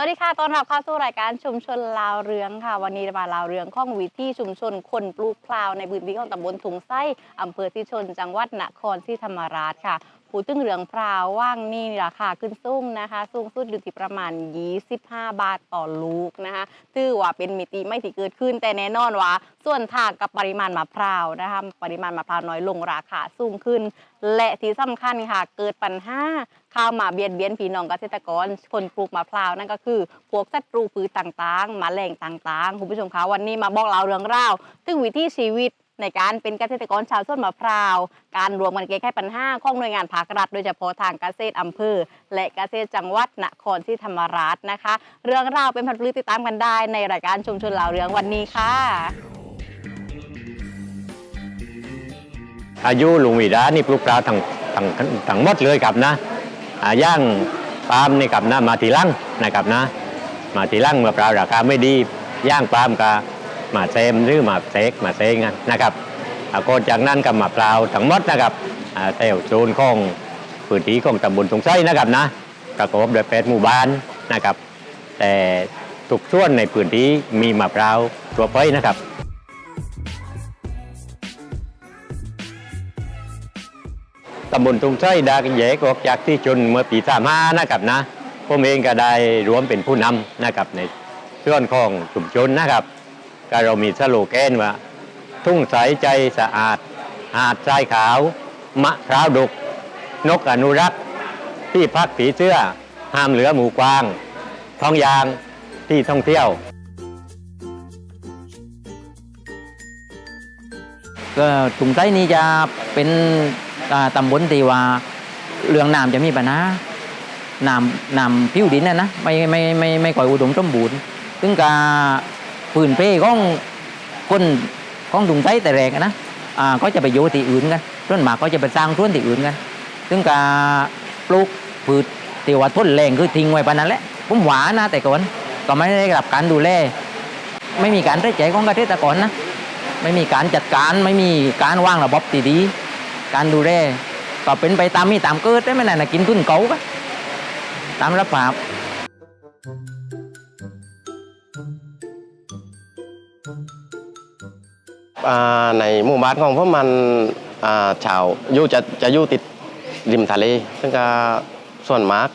วัสดีค่ะต้อนรับเข้าสู่รายการชุมชนลาวเรืองค่ะ วันนี้มาลาวเรืองข้องวิถีชุมชนคนปลูกพลาวในพื้นที่ของตำบลถุงไส้อำเภอที่ชน จังหวัดนครศรีธรรมราชค่ะ พูดถึงเรืองพราวว่างนี่ราคาขึ้นสูงนะคะ สูงสุดอยู่ที่ประมาณ 25 บาทต่อลูกนะคะถือว่าเป็นมิติไม่ที่เกิดขึ้น แต่แน่นอนว่า ส่วนทางกับปริมาณมะพร้าวนะคะปริมาณมะพร้าวน้อยลงราคาสูงขึ้น และที่สำคัญค่ะ เกิดปัญหาข้าวมาเบียดเบียนพี่น้องเกษตรกร คนปลูกมะพร้าวนั่นก็คือ พวกศัตรูพืชต่างๆมาแหล่งต่างๆ คุณผู้ชมคะวันนี้มาบอกเล่าเรื่องราวถึงวิถีชีวิต ในการเป็นเกษตรกรชาวสวนมะพร้าว การรวมกันแก้ไขปัญหาของหน่วยงานภาครัฐ โดยเฉพาะทางเกษตรอำเภอ และเกษตรจังหวัดนครศรีธรรมราชนะคะ เรื่องราวเป็นพันธุ์ปลือติดตามกันได้ในรายการชุมชนลาวเรืองวันนี้ค่ะ อายุลุงวิดานี่ปลูกปลาทั้งทั้งทั้งหมดเลยครับนะอ่าย่างปาล์มนี่ครับนะมาทีหลังนะครับนะ มาทีหลังเมื่อปลาราคาไม่ดีย่างปาล์มก็ มาเซมหรือมาเซกมาเซงนะครับอาก็จากนั้นก็มาปลาวทั้งหมดนะครับอ่าแถวโซนของพื้นที่ของตำบลตรงไส้นะครับนะประกอบด้วยแปดหมู่บ้านนะครับ แต่ทุกส่วนในพื้นที่มีมะพร้าวตัวไปนะครับตำบลตุงไส้ดากันแยกออกจากที่ชนเมื่อปีสามห้านะครับนะผมเองก็ได้รวมเป็นผู้นำนะครับในส่วนของชุมชนนะครับ ก็เรามีสโลแกนว่า ทุ่งใสใจสะอาด หาดทรายขาว มะพร้าวดุก นกอนุรักษ์ที่พักผีเสื้อ ห้ามเหลือหมูกวาง ท้องยางที่ท่องเที่ยว ก็ถุงไส้นี้จะเป็นตำบลที่ว่าเรื่องน้ำจะมีปัญหาน้ำน้ำผิวดินนะนะไม่ไม่ไม่ไม่ค่อยอุดมสมบูรณ์ซึ่งกา พื้นเพของคนของถุงไส้แต่แรกอะนะอ่าก็จะไปโยที่อื่นกันส่วนมากก็จะไปสร้างสวนที่อื่นกัน ซึ่งการปลูกพืชที่ว่าทนแรงคือทิ้งไว้ปานนั้นแหละผมหวานนะแต่ก่อนก็ไม่ได้รับการดูแลไม่มีการใช้ใจของเกษตรกรนะไม่มีการจัดการไม่มีการวางระบบที่ดี การดูแลก็เป็นไปตามมีตามเกิดได้ไม่นานนะกินทุนเก่าก็ตามรับภาพ ในหมู่บ้านของผมมันาชาวอยู่จะจะอยู่ติดริมทะเล ซึ่งก็ส่วนมาก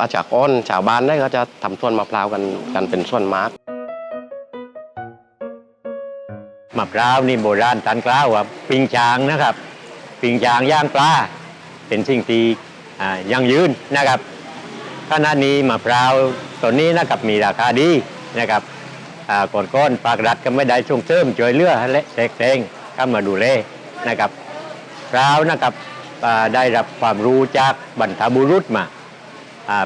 อาจากอ้อนชาวบ้านได้ก็จะทำส่วนมะพร้าวกันกันเป็นส่วนมากมะพร้าวนี่โบราณทันกล้าวว่าปิงจางนะครับ ปิงจางย่างปลาเป็นสิ่งที่อ่ายั่งยืนนะครับขณะนี้มะพร้าวตัวนี้นะครับมีราคาดีนะครับ ก่อนก้อนๆภาครัฐก็ไม่ได้ส่งเสริมช่วยเหลือและแจกแจงเข้ามาดูแลนะครับพร้าวนะครับได้รับความรู้จากบรรพบุรุษมา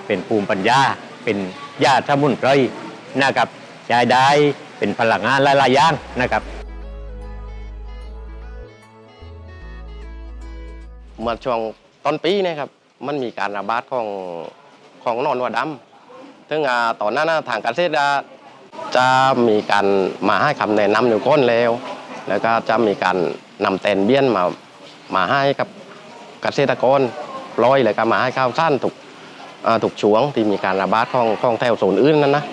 เป็นภูมิปัญญา เป็นยาสมุนไพรนะครับใช้ได้เป็นพลังงานหลายๆอย่างนะครับ เมื่อช่วงต้นปีนะครับ มันมีการระบาดของของนอนหัวดำซึ่งอ่าตอนนั้นน่ะทางเกษตร จะมีการมาให้คำแนะนำอยู่ก้นแล้ว แล้วก็จะมีการนำแตนเบี้ยนมามาให้กับเกษตรกรปล่อยเลยก็มาให้ข้าวสั้นถูกถูกช่วงที่มีการระบาดของของแถวโซนอื่นนั่นนะ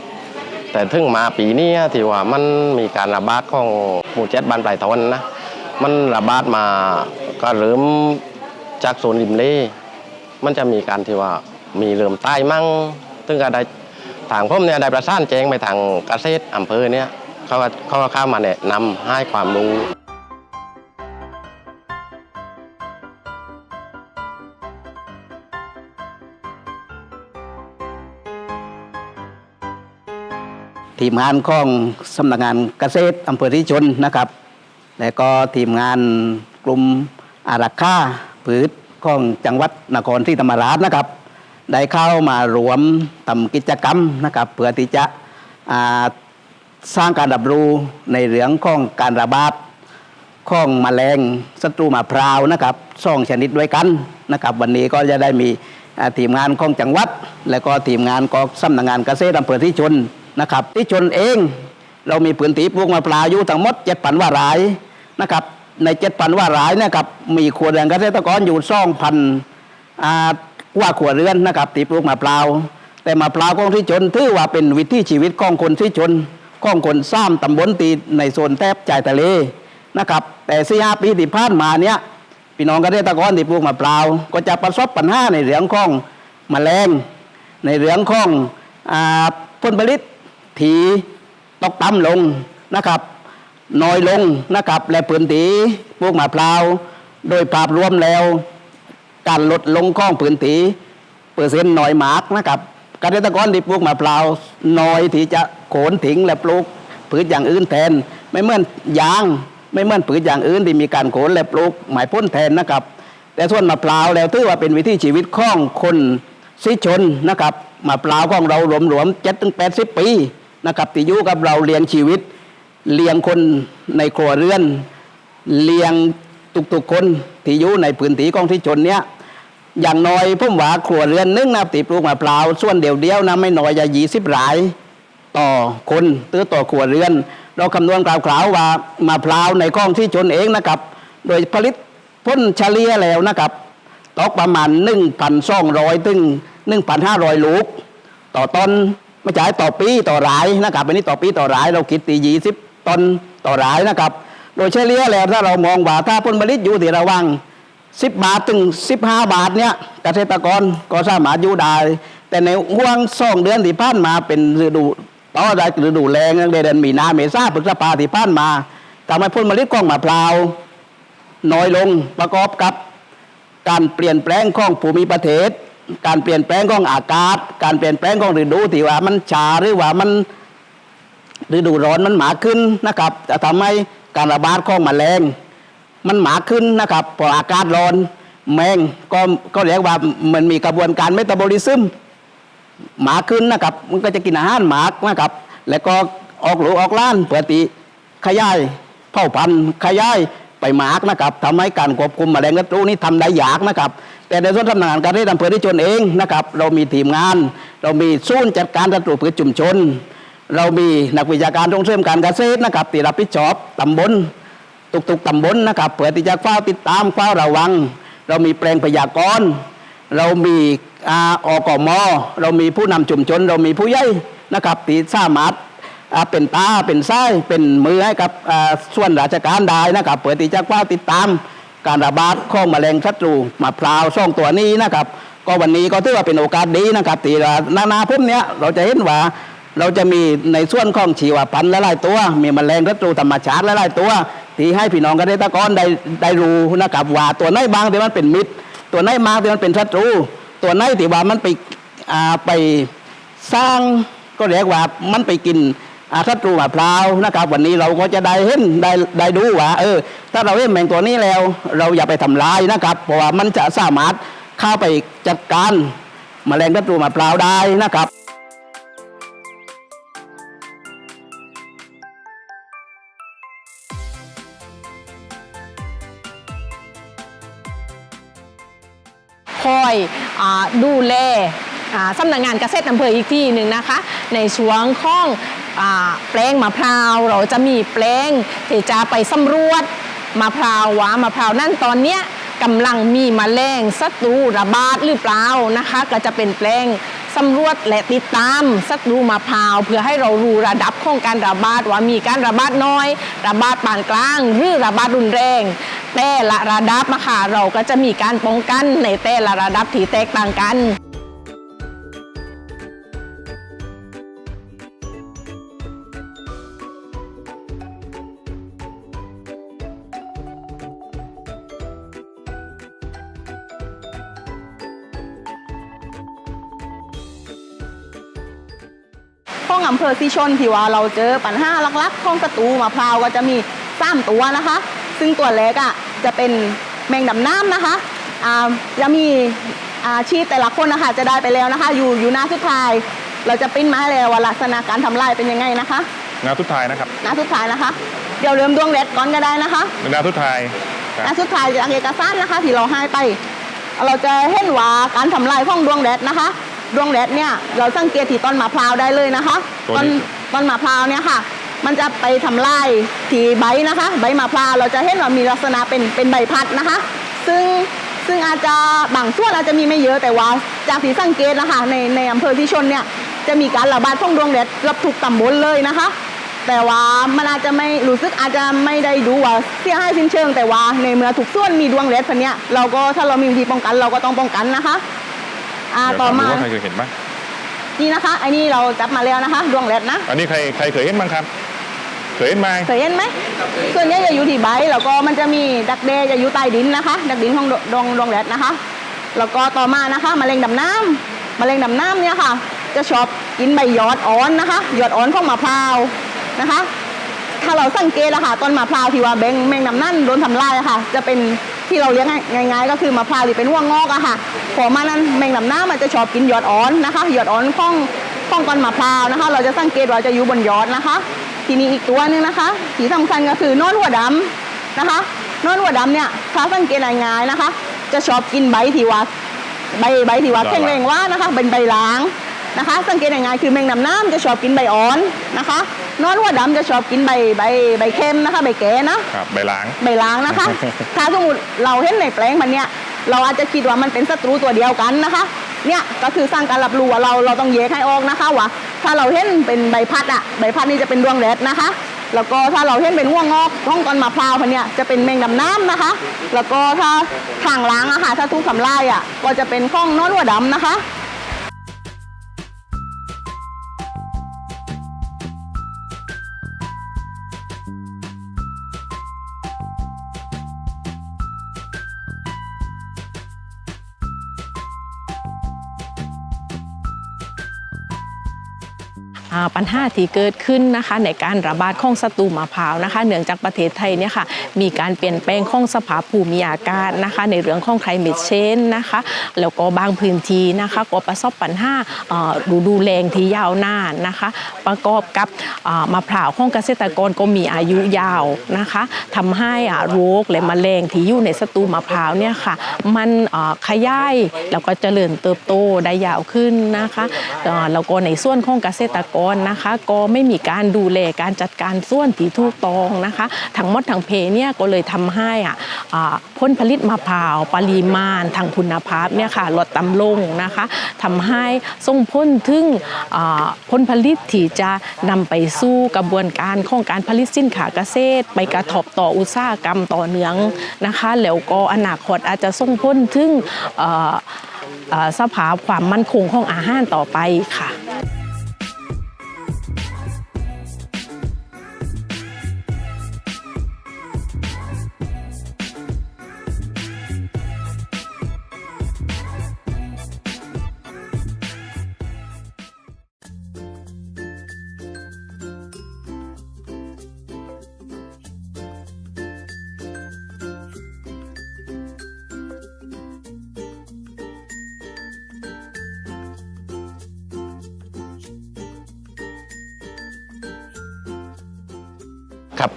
แต่ถึงมาปีนี้ที่ว่ามันมีการระบาดของหมู่เจ็ดบ้านปลายทอนนะมันระบาดมาก็เริ่มจากโซนริมเล่มันจะมีการที่ว่ามีเริ่มใต้มั่งซึ่งก็ได้ ทางผมเนี่ยได้ประสานแจ้งไปทางเกษตรอำเภอเนี่ยเขาก็เขาก็เข้ามาแนะนำให้ความรู้ทีมงานของสำนักงานเกษตรอำเภอที่ชนนะครับ และก็ทีมงานกลุ่มอารักขาผืชของจังหวัดนครศรีธรรมราชนะครับ ได้เข้ามารวมทำกิจกรรมนะครับเพื่อที่จะสร้างการรับรู้ในเรื่องของการระบาดของแมลงศัตรูมะพร้าวนะครับสองชนิดด้วยกันนะครับวันนี้ก็จะได้มีทีมงานของจังหวัด และก็ทีมงานของสำนักงานเกษตรอำเภอที่ชนนะครับที่ชนเองเรามีพื้นที่ปลูกมะพร้าวอยู่ทั้งหมดเจ็ดพันว่ารายนะครับในเจ็ดพันว่ารายเนะครับมีครัวเรือนเกษตรกรอยู่สองพัน กว่าครัวเรือนนะครับที่ปลูกมะพร้าวแต่มะพร้าวของที่ชนถือว่าเป็นวิถีชีวิตของคนที่ชนของคนซ้ำตำบลตีในโซนแทบชายทะเลนะครับ แต่สี่ห้าปีที่ผ่านมาเนี้ยพี่น้องเกษตรกรที่ปลูกมะพร้าวก็จะประสบปัญหาในเรื่องของแมลงในเรื่องของอผลผลิตที่ตกต่ำลงนะครับน้อยลงนะครับและพื้นที่ปลูกมะพร้าวโดยภาพรวมแล้ว การลดลงของพื้นที่เปอร์เซ็นต์น้อยมากนะครับเกษตรกรที่ปลูกมะพร้าวน้อยที่จะโขนทิ้งและปลูกพืชอย่างอื่นแทน ไม่เหมือนยางไม่เหมือนพืชอย่างอื่นที่มีการโขนและปลูกหมายพ้นแทนนะครับ แต่ส่วนมะพร้าวแล้วถือว่าเป็นวิถีชีวิตของคนสิชนนะครับมะพร้าวของเรารวมๆเจ็ดถึงแปดสิบปีนะครับที่อยู่กับเราเลี้ยงชีวิตเลี้ยงคนในครัวเรือนเลี้ยง ทุกๆคนที่อยู่ในพื้นที่ของที่ชนเนี้ยอย่างน้อยผมหวาครัวเรือนนึงนะตีปลูกมะพร้าวส่วนเดียวเดียวๆนะไม่น้อยจะยี่สิบราย ต่อคนตื้อต่อครัวเรือน เราคำนวณกล่าวๆว่ามะพร้าวในกล้องที่ชนเองนะครับ โดยผลิตพ้นเฉลี่ยแล้วนะครับตกประมาณ1,200ถึง1,500ลูก ต่อต้นไม่ใช่ต่อปีต่อรายนะครับอันนี้ต่อปีต่อรายเราคิดตียี่สิบต้นต่อรายนะครับ ยเฉลี่ยแล้วถ้าเรามองว่าถ้าผลผลิตอยู่ที่ระว่าง10 บาทถึง 15 บาทเนี่ยเกษตรกรก็สามารถอยู่ได้ แต่ในห่วงสองเดือนที่ผ่านมาเป็นฤดูต่อได้ฤดูแรงเดือนมีนาเมษาพฤษภาที่ผ่านมาทำให้ผลผลิตของมะพร้าวน้อยลงประกอบกับการเปลี่ยนแปลงของภูมิประเทศ การเปลี่ยนแปลงของอากาศ การเปลี่ยนแปลงของฤดูที่ว่ามันชาหรือว่ามันฤดูร้อนมันหมาขึ้นนะครับจะทำให้ การระบาดของแมลงมันหมาขึ้นนะครับพออากาศร้อนแมงก็ก็เรียกว่ามันมีกระบวนการเมตาบอลิซึมหมาขึ้นนะครับมันก็จะกินอาหารหมากนะครับ แล้วก็ออกหลูออกล้านเพื่อติขยายเผ่าพันธุ์ขยายไปหมากนะครับทำให้การควบคุมแมลงศัตรูนี้ทำได้ยากนะครับ แต่ในส่วนทำงานการได้อำเภอที่ชนเองนะครับ เรามีทีมงาน เรามีศูนย์จัดการศัตรูพืชชุมชน เรามีนักวิชาการส่งเสริมการเกษตรนะครับที่รับผิดชอบตำบลทุกๆตำบลนะครับเพื่อที่จะเฝ้าติดตามเฝ้าระวัง เรามีแปลงพยากรณ์เรามีอาอกมอเรามีผู้นำชุมชน เรามีผู้ใหญ่นะครับที่สามารถเป็นตาเป็นไส้เป็นมือให้กับส่วนราชการได้นะครับเพื่อที่จะเฝ้าติดตามการระบาดของแมลงศัตรูมะพร้าวซ่องตัวนี้นะครับ ก็วันนี้ก็ถือว่าเป็นโอกาสดีนะครับที่นานาพุ่มเนี้ยเราจะเห็นว่า เราจะมีในส่วนของชีวพันธุ์หลายตัว มีแมลงศัตรูธรรมชาติหลายตัว ที่ให้พี่น้องเกษตรกรได้ได้รู้นะครับว่าตัวไหนบางที่มันเป็นมิตร ตัวไหนมากที่มันเป็นศัตรู ตัวไหนที่ว่ามันไปอ่าไปสร้างก็เรียกว่ามันไปกินศัตรูมะพร้าวนะครับ วันนี้เราก็จะได้เห็นได้ได้ดูว่าเออ ถ้าเราเห็นแมงตัวนี้แล้ว เราอย่าไปทำลายนะครับ เพราะว่ามันจะสามารถเข้าไปจัดการแมลงศัตรูมะพร้าวได้นะครับ ยดูแลสำนักงานเกษตรอำเภออีกที่หนึ่งนะคะ ในช่วงของอแปลงมะพร้าวเราจะมีแปลงที่จะไปสำรวจมะพร้าวว่ามะพร้าวนั่นตอนเนี้ยกำลังมีมแมลงศัตรูระบาดหรือเปล่านะคะ ก็จะเป็นแปลงสำรวจและติดตามศัตรูมะพร้าวเพื่อให้เรารู้ระดับของการระบาดว่ามีการระบาดน้อย ระบาดปานกลาง หรือระบาดรุนแรง แต่ละระดับนะคะเราก็จะมีการป้องกันในแต่ละระดับที่แตกต่างกันของอำเภอสีชนที่ว่าเราเจอปัญหาลักๆของศัตรูมะพร้าวก็จะมีสามตัวนะคะ ซึ่งตัวแรกอะ จะเป็นแมงดำน้ำนะคะอ่าจะมีอาชีพแต่ละคนนะคะจะได้ไปแล้วนะคะ อยู่อยู่หน้าสุดท้าย เราจะปริ้นมาให้แล้วว่าลักษณะการทำลายเป็นยังไงนะคะงานทุดท้ายนะครับหน้าสุดท้ายนะคะ เดี๋ยวเริ่มดวงแรดก่อนก็ได้นะคะงานทุดท้ายคหรับน้าสุดท้ายจากเอกสารนะคะ ที่เราให้ไป เราจะเห็นว่าการทำลายของดวงแรดนะคะ ดวงแรดเนี่ยเราสังเกตที่ต้นมะพร้าวได้เลยนะคะตัวต้นนี้ต้นมะพร้าวเนี่ยค่ะ มันจะไปทำลายที่ใบนะคะ ใบมะพร้าวเราจะเห็นว่ามีลักษณะเป็นเป็นใบพัดนะคะ ซึ่งซึ่งอาจจะบางส่วนอาจจะมีไม่เยอะแต่ว่าจากที่สังเกตนะคะในในอำเภอที่ชนเนี่ยจะมีการระบาดของดวงแดดรับทุกตำบลเลยนะคะ แต่ว่ามันอาจจะไม่รู้สึกอาจจะไม่ได้ดูว่าเสียหายสิ้นเชิง แต่ว่าในเมื่อทุกส่วนมีดวงแดดพันเนี้ยเราก็ถ้าเรามีวิธีป้องกันเราก็ต้องป้องกันนะคะอ่าเดี๋ยวต่อถามมาดูว่าใครเคยเห็นบ้างนี่นะคะอันนี้เราจับมาแล้วนะคะ ดวงแดดนะ อันนี้ใครใครเคยเห็นบ้างครับ เคยเห็นไหมเคยเห็นไหมส่วนใหญ่จะอยู่ที่ใบแล้วก็มันจะมีดักแด้จะอยู่ใต้ดินนะคะ ดักดินของดวงดวงแรดนะคะ แล้วก็ต่อมานะคะมะเร็งดำน้ำมะเร็งดำน้ำเนี่ยค่ะ จะชอบกินใบยอดอ่อนนะคะยอดอ่อนของมะพร้าวนะคะ ถ้าเราสังเกตอะค่ะต้นมะพร้าวที่ว่าแบงแมงดำนั่นโดนทำลายะค่ะ จะเป็นที่เราเลี้ยงง่ายๆ ก็คือมะพร้าวที่เป็นหัวงอกอะค่ะพอมานั้นแมงดำน้ำมันจะชอบกินยอดอ่อนนะคะยอดอ่อนของของต้นมะพร้าวนะคะ เราจะสังเกตว่าจะอยู่บนยอดนะคะ ทีนี้อีกตัวหนึงนะคะที่สำคัญก็คือนอนหัวดำนะคะนอนหัวดำเนี่ยถ้าสังเกตง่ายๆนะคะ จะชอบกินใบที่ว่าใบใบที่ว่าแข็งแรงว่านะคะ เป็นใบล้างนะคะ สังเกตง่ายๆคือแมงดำน้ำจะชอบกินใบอ่อนนะคะนอนหัวดำจะชอบกินใบใบใบเค็มนะคะ ใบแก่นะครับใบล้างใบล้างนะคะ ถ้าสมมติเราเห็นในแปลงมันเนี่ยเราอาจจะคิดว่ามันเป็นศัตรูตัวเดียวกันนะคะ เนี่ยก็คือสร้างการรับรู้ว่าเราเราต้องแยกให้ออกนะคะว่าถ้าเราเห็นเป็นใบพัดอะใบพัดนี่จะเป็นดวงแดดนะคะแล้วก็ถ้าเราเห็นเป็นห่วงงอกห้องตอนมะพร้าวพันเนี่ยจะเป็นแมงดำน้ำนะคะ แล้วก็ถ้าทางล้างอะค่ะถ้าทุกสำลายอะก็จะเป็นข้องนอนหัวดำนะคะ ปัญหาที่เกิดขึ้นนะคะในการระบาดของศัตรูมะพร้าวนะคะเนื่องจากประเทศไทยเนี่ยค่ะมีการเปลี่ยนแปลงของสภาพภูมิอากาศนะคะในเรื่องของ climate change นะคะแล้วก็บางพื้นที่นะคะก็ประสบปัญหาเอ่อฤดูแรงที่ยาวนานนะคะ ประกอบกับมะพร้าวของเกษตรกรก็มีอายุยาวนะคะทำให้อ่าโรคและแมลงที่อยู่ในศัตรูมะพร้าวเนี่ยค่ะมันขยายแล้วก็เจริญเติบโตได้ยาวขึ้นนะคะแล้วก็ในส่วนของเกษตรกรนะคะ ก็ไม่มีการดูแลการจัดการส่วนที่ถูกต้องนะคะทั้งหมดทั้งเพเนี่ยก็เลยทำให้อะอ่าผลผลิตมะพร้าวปริมาณทางคุณภาพเนี่ยค่ะลดต่ำลงนะคะทำให้ส่งผลถึงอ่าผลผลิตที่จะนำไปสู่กระบวนการของการผลิตสินค้าเกษตร ไปกระทบต่ออุตสาหกรรมต่อเนื่องนะคะแล้วก็อนาคตอาจจะส่งผลถึงเอ่อเอ่อสภาพความมั่นคงของอาหารต่อไปค่ะ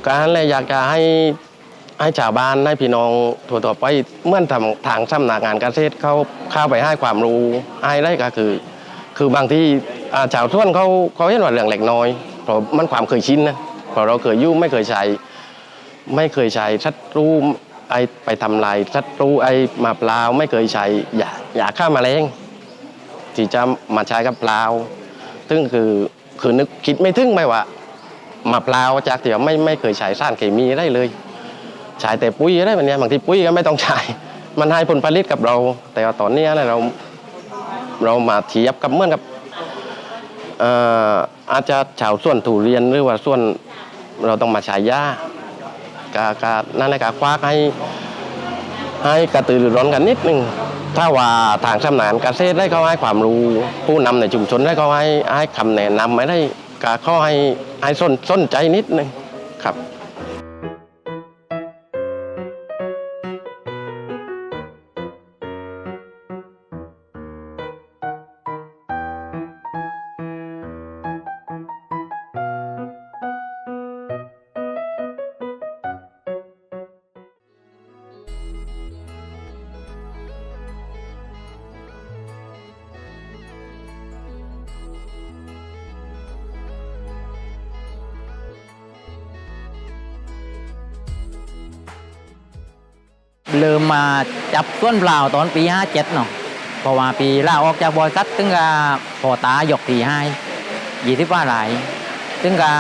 ขับการเลยอยากจะให้ให้ชาวบ้านให้พี่น้องทั่วๆไปเมื่อทำทางสำนักงานเกษตรเขาเข้าไปให้ความรู้ให้ได้ก็คือ คือบางที่อ่าชาวส่วนเขาเขาเห็นว่าเรื่องเล็กน้อยเพราะมันความเคยชินนะเพราะเราเคยยุ่งไม่เคยใช้ไม่เคยใช้ชัดรู้ไอไปทำลายชัดรู้ไอมาเปล่าไม่เคยใช้อย่าอย่าฆ่ามาแมลงที่จะมาใช้กับเปล่าซึ่งคือคือนึกคิดไม่ถึงไม่ว่า มะพร้าวจากที่ว่าไม่ไม่เคยใช้สารเคมีได้เลยใช้แต่ปุ๋ยได้แบบเนี้ยบางทีปุ๋ยก็ไม่ต้องใช้มันให้ผลผลิตกับเรา แต่ว่าตอนเนี้ยเราเรามาเทียบกับเมื่อนกับเอ่อาจจะชาวส่วนทุเรียนหรือว่าส่วนเราต้องมาใช้ยากากานั่นแหละกาควักให้ให้กระตือรือร้นกันนิดนึงถ้าว่าทางสำนักงานเกษตรได้เขาให้ความรู้ ผู้นำในชุมชนได้เขาให้ให้คำแนะนำไม่ได้ก็เขาให้ ให้สนสนใจนิดนึงครับ เริ่มมาจับต้นเปล่าตอนปี 57เนาะเพราะว่าปีล่าออกจากบริษัทถึงกับพอตายกทีให้ยี่สิบว่าหลายถึงกับ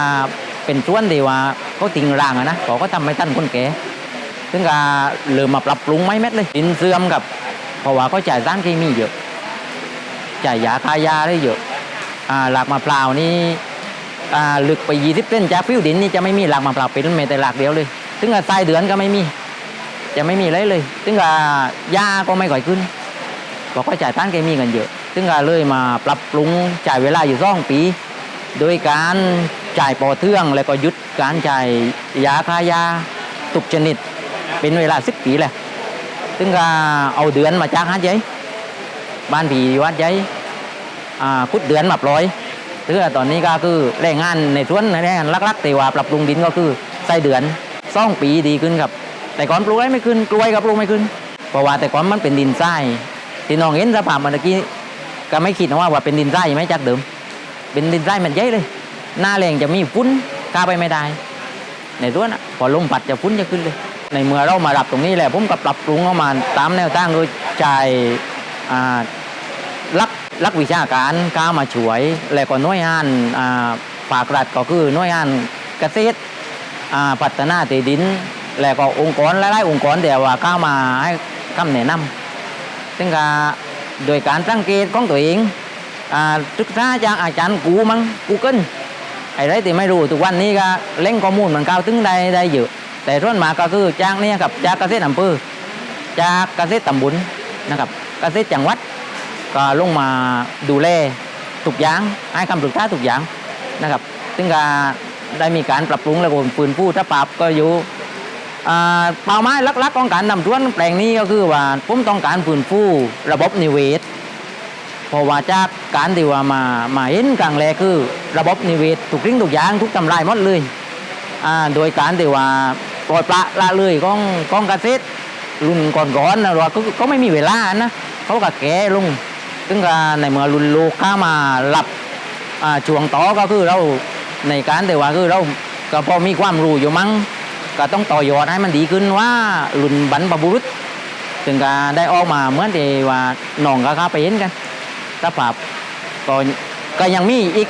เป็นส่วนที่ว่าเขาติงร่างอะนะเขาก็ทำไม่ทันคนแก่ถึงกับเริ่มมาปรับปรุงไม่เม็ดเลยดินเสื่อมกับ เพราะว่าเขาจ่ายสารเคมีเยอะจ่ายยาคายาได้เยอะอ่าหลากมะพร้าวนี่อ่าลึกไปยี่สิบเส้นจากผิวดินนี่จะไม่มีหลากมะพร้าวเป็นแม้แต่หลากเดียวเลย ถึงกับทรายเดือนก็ไม่มี จะไม่มีอะไรเลย ถึงกับหญ้าก็ไม่ก่อยขึ้นบอกว่าจ่ายสารเคมีกันเยอะซึ่งก็เลยมาปรับปรุงจ่ายเวลาอยู่สองปี โดยการจ่ายปอเทืองแล้วก็ยุดการจ่ายยาคายาตุกชนิด เป็นเวลาสิบปีแหละซึ่งก็เอาเดือนมาจ้ากฮัดยัยบ้านผีวัดยัยอ่าคุดเดือนมาปล่อยซึ่งตอนนี้ก็คือแรงงานในส่วนแรงงานลักๆแต่ว่าปรับปรุงดินก็คือใส่เดือนสองปีดีขึ้นครับ แต่ก่อนปลูกได้ไม่ขึ้นกล้วยก็ปลูกไม่ขึ้นเพราะว่าแต่ก่อนมันเป็นดินทรายที่น้องเห็นสภาพเมื่อกี้ก็ไม่คิดนะว่าว่าเป็นดินทรายไหมจากเดิม เป็นดินทรายมันใหญ่เลย หน้าแรงจะมีฟุ้นกล้าไปไม่ได้ ในตัวน่ะพอลมปัดจะฟุ้นจะขึ้นเลย ในเมื่อเรามารับตรงนี้แหละผมก็ปรับปรุงออกมาตามแนวทางโดยจ่ายลักลักวิชาการก้ามาช่วย แล้วก็น้วยงานอ่าภาครัฐก็คือน้วยงานเกษตรพัฒนาที่ดิน แล้วก็องค์กรหลายๆองค์กรเดียวว่าเข้ามาให้คำแนะนำซึ่งก็โดยการสังเกตของตัวเองศึกษาจากอาจารย์กูมั้งกูเกิลไอ้ไรที่ไม่รู้ทุกวันนี้ก็เล่งข้อมูลมันก้าวถึงได้ได้เยอะแต่ส่วนมากก็คือจากเนี่ยกับจากเกษตรอำเภอจากเกษตรตำบลนะครับเกษตรจังหวัดก็ลงมาดูแลทุกอย่างให้คำปรึกษาทุกอย่างนะครับ ซึ่งก็ได้มีการปรับปรุงแล้วก็ฟื้นฟูสภาพก็อยู่ เป้าหมายหลักๆของการนำสวนแปลงนี้ก็คือว่าผมต้องการฟื้นฟูระบบนิเวศเพราะว่าจากการที่ว่ามามาเห็นครั้งแรกคือ ระบบนิเวศทุกสิ่งทุกยางทุกทำลายหมดเลยโดยการที่ว่าปล่อยปละละเลยของของเกษตรรุ่นก่อนๆนะว่าก็ก็ไม่มีเวลานะเขาก็แก่ลงซึ่งก็ในเมื่อรุ่นลูกข้ามารับช่วงต่อก็คือเราในการแต่ว่าคือเราก็พอมีความรู้อยู่มั้ง ก็ต้องต่อยอดให้มันดีขึ้นว่ารุ่นบรรพบุรุษซึ่งก็ได้ออกมาเหมือนที่ว่าน้องก็เข้าไปเห็นกันสภาพก็ก็ยังมีอีก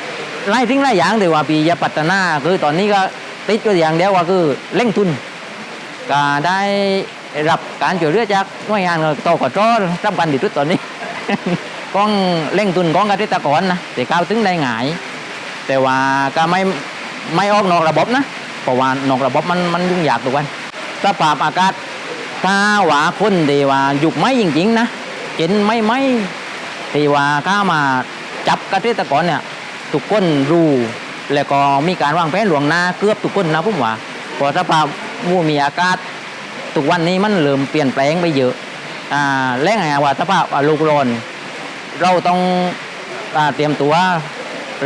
หลายสิ่งหลายอย่างที่ว่าปีจะพัฒนาคือตอนนี้ก็ติดก็อย่างเดียวว่าคือเร่งทุนก็ได้รับการช่วยเหลือจากหน่วยงานตกจสำคัญที่สุดตอนนี้ก้องเร่งทุนของเกษตรกรนะแต่ก้าวถึงได้ง่าย แต่ว่าก็ไม่ไม่ออกนอกระบบนะ เพราะว่านอกระบบมันมันยุ่งยากทุกวันสภาพอากาศถ้าว่าคนที่ว่าหยุกไม่จริงๆนะเห็นไม่ไม่ที่ว่าเข้ามาจับกระเกษตรกรเนี่ยทุกคนรู้แล้วก็มีการวางแผนหลวงหน้าเกือบทุกคนนะผมว่าเพอสภาพมู่มีอากาศทุกวันนี้มันเริ่มเปลี่ยนแปลงไปเยอะอ่าและไงว่าสภาพอาลูกร้อนเราต้องอเตรียมตัว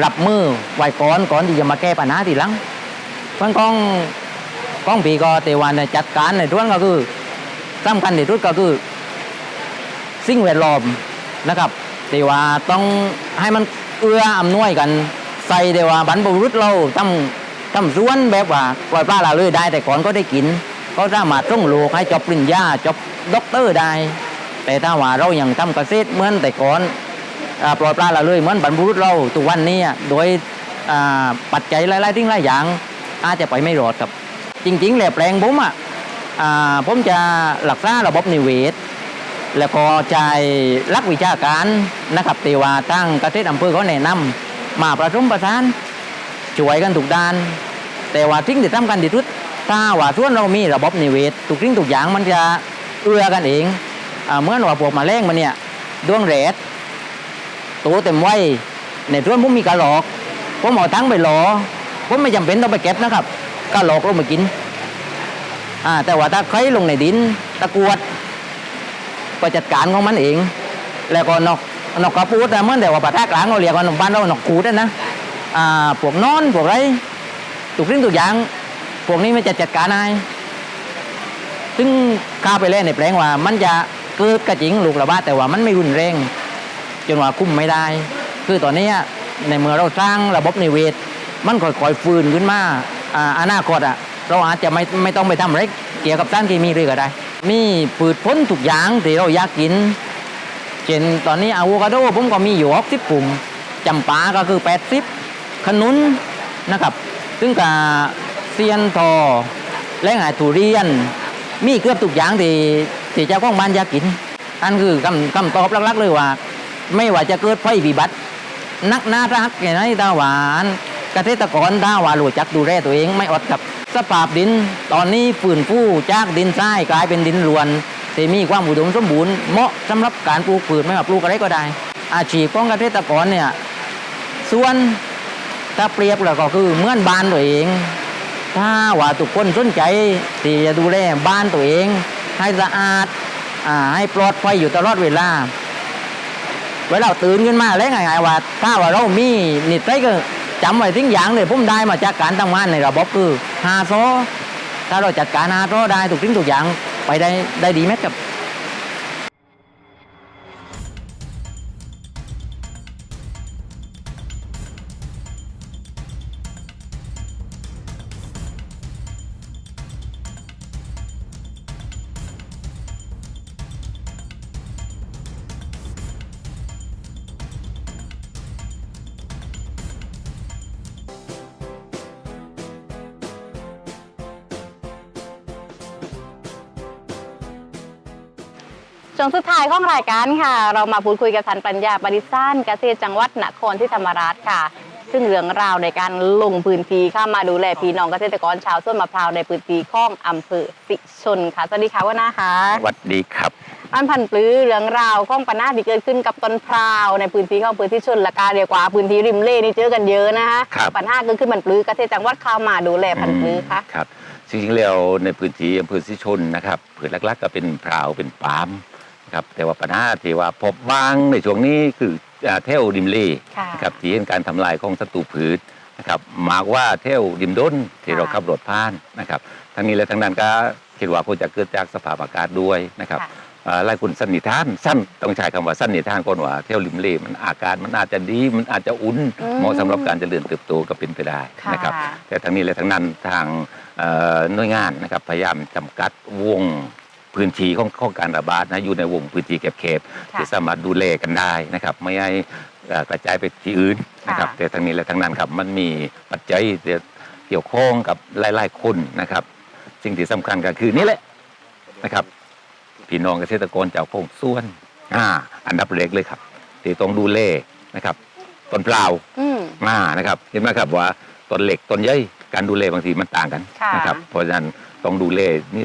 รับมือไว้ก่อนก่อนที่จะมาแก้ปัญหาทีหลัง เพราะกองกองปีก็เตวันเนี่ยจัดการในทุกก็คือสำคัญที่สุดก็คือ สิ่งแวดล้อมนะครับแต่ว่าต้องให้มันเอื้ออำนวยกัน ใส่แต่ว่าบรรพบุรุษเราทำทำสวนแบบว่าปล่อยปลาละเลยได้ แต่ก่อนก็ได้กิน ก็สามารถส่งลูกให้จบปริญญาจบด็อกเตอร์ได้ แต่ถ้าว่าเรายังทำเกษตรเหมือนแต่ก่อนอปล่อยปลาละเลยเหมือนบรรพบุรุษเราทุกวันนี้โดยปัจจัยหลายๆทิ้งหลายอย่าง อาจจะไปไม่รอดครับ จริงๆแหละแปลงผมอะอ่าผมจะรักษาระบบนิเวศ แล้วก็ใจายรักวิชาการนะครับแต่ว่าตั้งเกษตรอำเภอเขาแนะนำมาประชุมประสานช่วยกันทุกด้าน แต่ว่าทิ้งที่สำคัญที่สุดถ้าว่าส่วนเรามีระบบนิเวศทุกสิ่งทุกอย่างมันจะเอื้อกันเองอเมื่อนว่าพวกมาแรงมันเนี่ยดวงแรดตัวเต็มไว้ในส่วนผมมีกระหลอกผมเอาทั้งไปหลอ ผมไม่จำเป็นต้องไปเก็บนะครับกระหลอกลงมากินอ่าแต่ว่าถ้าใครลงในดินตะกรวดก็จัดการของมันเอง แล้วก็นกนกกระปูดนะเมื่อนแต่ว่าปะทะกลางเราเรียกว่าหนกบ้านเราหนกกูดนะนะอ่าพวกนอนพวกไรทุกสิ่งทุกอย่างพวกนี้มันจะจัดการให้ซึ่งข้าไปเล่นในแปลงว่า มันจะเกิดกระจิงลูกระบาดแต่ว่ามันไม่รุนแรงจนว่าคุ้มไม่ได้ คือตอนนี้ในเมื่อเราสร้างระบบนิเวศ มันค่อยๆฟื้นขึ้นมาอ่าอนาคตอะเราอาจจะไม่ไม่ต้องไปทำอะไรเกี่ยวกับสารเคมีเลยก็ได้ มีพืชผลทุกอย่างที่เราอยากกิน เช่นตอนนี้อะโวคาโดผมก็มีอยู่60ปุ่มจำปาก็คือ80ขนุนนะครับ ซึ่งกับเซียนทอและหายทุเรียน มีเกือบทุกอย่างที่ที่เจ้าของบ้านอยากกิน อันคือคำคำตอบลักๆเลยว่า ไม่ว่าจะเกิดไฟวิบัตินักหนารักอย่างไรตาหวาน เกษตรกรตาหวารู้จักดูแลตัวเองไม่อดกับสภาพดิน ตอนนี้ฟื้นฟูจากดินทรายกลายเป็นดินรวนที่มีความอุดมสมบูรณ์เหมาะสำหรับการปลูกพืชไม่ว่าปลูกอะไรก็ได้ อาชีพของเกษตรกรเนี่ยส่วนถ้าเปรียบแล้วก็คือเหมื่อนบ้านตัวเอง ถ้าว่าทุกคนสนใจที่จะดูแลบ้านตัวเอง ให้สะอาดอ่าให้ปลอดภัยอยู่ตลอดเวลาเวลาตื่นขึ้นมาแล้วไงายว่า ถ้าว่าเรามีนิสัยก็ จำไว้ทิ้งอย่างเลยผมได้มาจากการทำงานในระบบคือหาโซถ้าเราจัดการหาโซได้ถูกทิ้งถูกอย่างไปได้ได้ดีไหมครับ ช่วงสุดท้ายของรายการค่ะ เรามาพูดคุยกับท่านปัญญาปริสานเกษตรจังหวัดนครที่ธรรมราชค่ะ ซึ่งเรื่องราวในการลงพื้นที่เข้ามาดูแลพี่น้องเกษตรกรชาวสวนมะพร้าวในพื้นที่ของอำเภอสิชนค่ะสวัสดีค่ะว่านาค่ะสวัสดีครับอันพันปลื้อเรื่องราวของปัญหาที่เกิดขึ้นกับต้นพร้าวในพื้นที่ของพื้นที่ชนละกาเรียกว่าพื้นที่ริมเล่นี่เจอกันเยอะนะคะครับปัญหาเกิดขึ้นพันปลื้อเกษตรจังหวัดเข้ามาดูแลพันปลื้อค่ะครับจริงๆแล้วในพื้นที่อำเภอสิชนนะครับผืนหลักๆก็เป็นพราวเป็นปาล์มนะ ครับแต่ว่าปัญหาที่ว่าพบบ้างในช่วงนี้คืออ่าเทวดิมเล่ค่ะนะครับที่เห็นการทำลายของศัตรูพืชนะครับมากว่าเทวดิมด้นที่ค่ะเราขับรถผ่านนะครับทั้งนี้และทั้งนั้นก็คิดว่าคงจะเกิดจากสภาพอากาศด้วยนะครับค่ะ อ่าหลายคนสันนิษฐานสั้นต้องใช้คำว่าสันนิษฐานก่อนว่าเทวดิมเล่มันอากาศมันอาจจะดีมันอาจจะอุ่นอืม เหมาะสำหรับการเจริญเติบโตก็เป็นไปได้ค่ะนะครับ แต่ทั้งนี้และทั้งนั้นทางเอ่อหน่วยงานนะครับพยายามจำกัดวง พื้นที่ของของการระบาดนะอยู่ในวงพื้นที่แคบค่ะๆที่สามารถดูแลกันได้นะครับ ไม่ให้เอ่อกระจายไปที่อื่นนะครับ ค่ะ แต่ทั้งนี้และทั้งนั้นครับมันมีปัจจัยที่เกี่ยวข้องกับหลายๆคนนะครับ สิ่งที่สำคัญก็คือนี่แหละนะครับพี่น้องเกษตรกรเจ้าของสวนอ่าอันดับแรกเลยครับที่ต้องดูแลนะครับต้นเปล่า อืม อ่านะครับเห็นไหมครับว่าต้นเล็กต้นใหญ่การดูแลบางทีมันต่างกันค่ะ นะครับเพราะฉะนั้นต้องดูแลนี่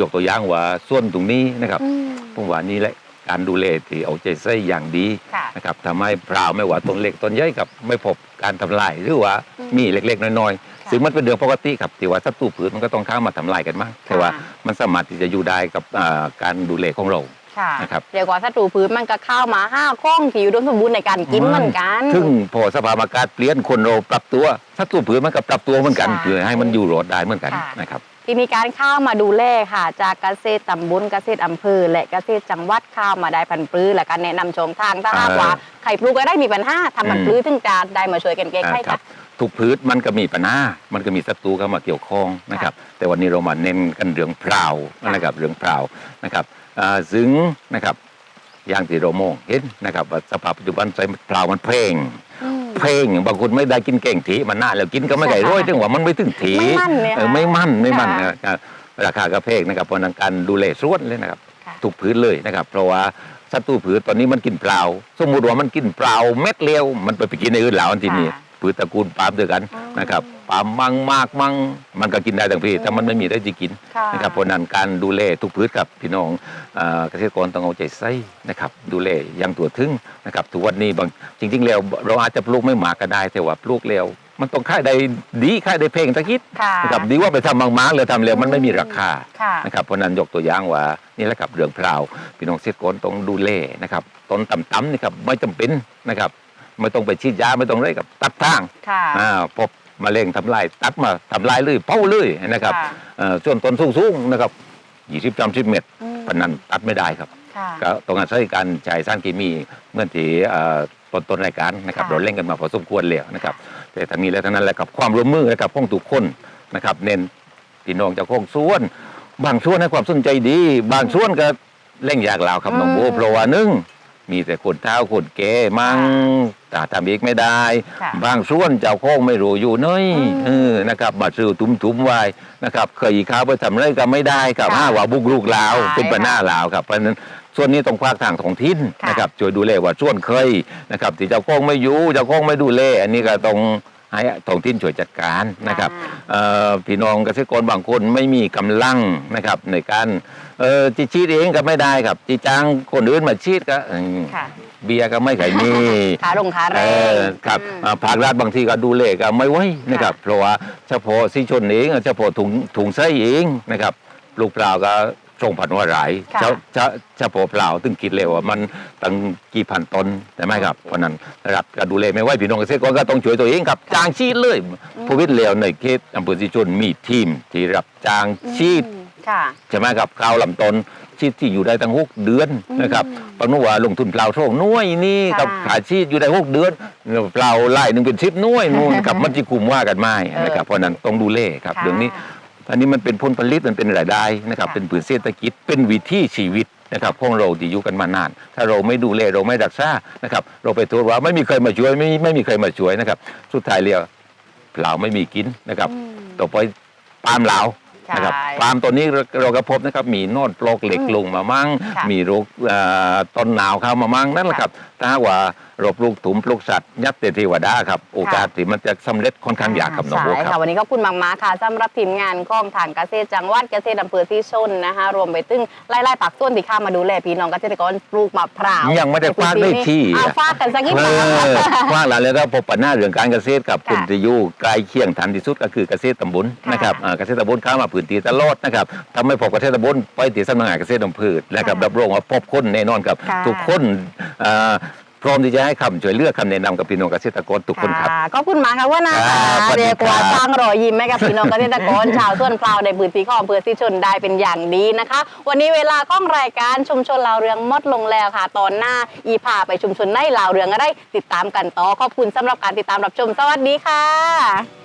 ยกตัวอย่างว่าส่วนตรงนี้นะครับอืมผมว่านี่แหละการดูแลที่เอาใจใส่อย่างดีค่ะนะครับทำให้พราวไม่ว่าต้นเล็กต้นใหญ่กับไม่พบการทำลายหรือว่าอืมมีเล็กๆน้อยค่ะๆซึ่งมันเป็นเรื่องปกติครับที่ว่าศัตรูพืชมันก็ต้องเข้ามาทำลายกันมากแต่ว่ามันสามารถที่จะอยู่ได้กับอ่าการดูแลของเราค่ะนะครับเรียกว่าศัตรูพืชมันก็เข้ามาห้าข้องที่อยู่ดมสมบูรณ์ในการกินเหมือนกันซึ่งพอสภาพอากาศเปลี่ยนคนเราปรับตัวศัตรูพืชมันก็ปรับตัวเหมือนกันใช่เพื่อให้มันอยู่รอดได้เหมือนกันค่ะนะครับ ที่มีการเข้ามาดูแลค่ะ จากเกษตรตำบลเกษตรอำเภอ และเกษตรจังหวัดเข้ามาได้พันธุ์ปลื้อและการแนะนำช่องทางถ้าหากเออว่าใครปลูกก็ได้มีปัญหาทำพันธุ์ปลื้อถึงจะได้มาช่วยกันแก้ไขอ่าครัค่ะบทุกพืชมันก็มีปัญหา มันก็มีศัตรูเข้ามาเกี่ยวข้องนะครับ แต่วันนี้เรามาเน้นกันเรื่องพราวค่ะนะครับ เรื่องพราวนะครับอ่าซึ่งนะครับอย่างที่เรามองเห็นนะครับว่าสภาพปัจจุบันใส่พราวมันเพลงอืม เพลงบางคนไม่ได้กินเก่งถีมันน่าแล้วกินก็ไม่ไก่ร้อยถึงว่ามันไม่ถึงถีไม่มั่นเลยค่ะเออไม่มั่นไม่มั่นค่ะนะครับราคากระเพงนะครับเพราะฉะนั้นการดูแลสวนเลยนะครับค่ะทุกพืชเลยนะครับ เพราะว่าศัตรูพืชตอนนี้มันกินเปล่า สมมุติว่ามันกินเปล่าเม็ดเลียวมันไปไปกินในอื่นแล้วอันที่นี่ค่ะ พืชตระกูลปาล์มด้วยกันอ๋อนะครับ ปาล์มมังมากมังมันก็กินได้ทั้งพี่แต่มันไม่มีได้จะกินค่ะนะครับเพราะฉะนั้นการดูแลทุกพืชกับพี่น้องเอ่อเกษตรกรต้องเอาใจใส่นะครับดูแลอย่างตัวถึงนะครับทุกวันนี้บางจริง ๆ แล้วเราอาจจะปลูกไม่หมากก็ได้ แต่ว่าปลูกแล้วมันต้องค่ายได้ดีค่ายได้เพลงตะคิดค่ะนะครับดีว่าไปทำบางๆเลยทำแล้วมันไม่มีราคาค่ะนะครับเพราะฉะนั้นยกตัวอย่างว่านี่แหละครับเรื่องพราวพี่น้องเกษตรกรต้องดูแลนะครับต้นต่ำๆนี่ครับไม่จำเป็นนะครับไม่ต้องไปฉีดยาไม่ต้องอะไรกับตัดทางค่ะอ่าพบ มะเร็งทำลายตัดมาทำลายเลยเผาเลยนะครับค่ะ เอ่อส่วนต้นสูงๆนะครับยี่สิบสามสิบเมตรอืมเพราะนั้นตัดไม่ได้ครับค่ะ ก็ต้องอาศัยการใช้สารเคมีเมื่อที่เอ่อต้นต้นรายการนะครับค่ะ เราเล่นกันมาพอสมควรแล้วนะครับ แต่ทั้งนี้และทั้งนั้นแหละกับความร่วมมือนะครับของทุกคนนะครับ เน้นพี่น้องเจากของส่วน บางส่วนให้ความสนใจดี บางส่วนก็เล่งอยากลาวครับน้องโบอืมเพราะว่าหนึ่ง มีแต่คนเท้าคนแก่มั่งแต่ทำเองไม่ได้ ค่ะบางส่วนเจ้าของไม่รู้อยู่เน้อยอืมเออนะครับมาซื้อตุ้มๆไว้นะครับเคยข้าวไปทำไรก็ไม่ได้ครับค่ะห้าว่าบุกรุกลาวใช่เป็นปัญหาลาวครับเพราะฉะนั้นส่วนนี้ต้องควักทางท้องถิ่นค่ะ นะครับช่วยดูแลว่าส่วนเคยนะครับที่เจ้าของไม่อยู่เจ้าของไม่ดูแลอันนี้ก็ต้องให้ท้องถิ่นช่วยจัดการนะครับ เอ่อพี่น้องเกษตรกรบางคนไม่มีกำลังนะครับในการ เออจีชีดเองก็ไม่ได้ครับจีจ้างคนอื่นมาชีดก็อืมค่ะเบียร์ก็ไม่ขายมีขาลงขาแรเองอครับอืม อ่าภาครัฐบางทีก็ดูเลก็ไม่ไหวนะครับ เพราะว่าเฉพาะสิชนเองเฉพาะถุงถุงไส้เองนะครับลูกเปล่าก็ส่งผันว่าหลายค่ะ เฉเฉเฉพาะเปล่าตึงคิดเลยว่ามันตั้งกี่พันตนใช่ไหมครับเพราะฉะนั้นรัฐก็ดูแลไม่ไหวพี่น้องเกษตรกรก็ต้องช่วยตัวเองครับจ้างชีดเลย ผู้วิทย์เลวในเขตอำเภอสิชนมีทีมที่รับจ้างชีดอืม ค่ะใช่ไหมครับข้าวลำต้นชีดที่อยู่ได้ตั้งหกเดือนนะครับปนุว่าลงทุนเปล่าโชคน้วยนี่ค่ะกับขายชีดอยู่ได้หกเดือนเปล่าไล่หนึ่งเป็นชิปน้วยนู่นกับมันจะกลุ่มว่ากันไม่นะครับเพราะฉะนั้นต้องดูเล่ครับค่ะเรื่องนี้อันนี้มันเป็นผลผลิตมันเป็นรายได้นะครับค่ะเป็นผืนเศรษฐกิจเป็นวิถีชีวิตนะครับของเราที่อยู่กันมานาน ถ้าเราไม่ดูแลเราไม่รักษานะครับ เราไปโทษว่าไม่มีใครมาช่วยไม่ไม่มีใครมาช่วยนะครับ สุดท้ายเรียกเราไม่มีกินนะครับอืมต่อไปปาล์มเหลา นะครับใช่ปาล์มตัวนี้เราเราก็พบนะครับมีโนดโปลกเหล็กอืมลงมามั่งค่ะมีโรคเอ่อต้นหนาวเข้ามามั่งนั่นแหละครับถ้าหากว่าเราปลูกถุมปลูกสัตว์ ยัดเตเทวดาครับ โอกาสที่มันจะสำเร็จค่อนข้างยากครับน้องโบใช่ครัค่ะบวันนี้ก็คุณมากๆค่ะสำหรับทีมงานกองฐานเกษตรจังหวัดเกษตรอำเภอที่ชนนะคะ รวมไปถึงไล่ๆปากส่วนที่เข้ามาดูแลพี่น้องเกษตรกรปลูกมะพร้าวยังไม่ได้ฟาดได้ที่อะฟาดกันสักนิดเอนึงอว่างหลายแล้วก็พบปัญหาเรื่องการเกษตรกับค่ะคุณจะอยู่ใกล้เคียงทันที่สุดก็คือเกษตรตำบลค่ะนะครับอ่าเกษตรตำบลเข้ามาพื้นที่ตลอดนะครับทำให้พบเกษตรตำบลไปที่สำนักงานเกษตรอำเภอและกับค่ะรับรองว่าพบคนแน่นอนครับค่ะทุกคนอ่า พร้อมที่จะให้คำช่วยเหลือกคำแนะนำกับพี่น้องเกษตรกรทุกคนครับะก็คุณมาค่ะว่านะครัคะบสวัสดีเรียกว่าครับ สร้างรอยยิ้มให้กับพี่น้องเกษตรกร ชาวส่วนเปล่าในพื้นที่ของอำเภอสิชนได้เป็นอย่างดีนะคะ วันนี้เวลาของรายการชุมชนลาวเรืองหมดลงแล้วค่ะ ตอนหน้าอีพาไปชุมชนในลาวเรืองอะไรติดตามกันต่อขอบคุณสำหรับการติดตามรับชมสวัสดีค่ะ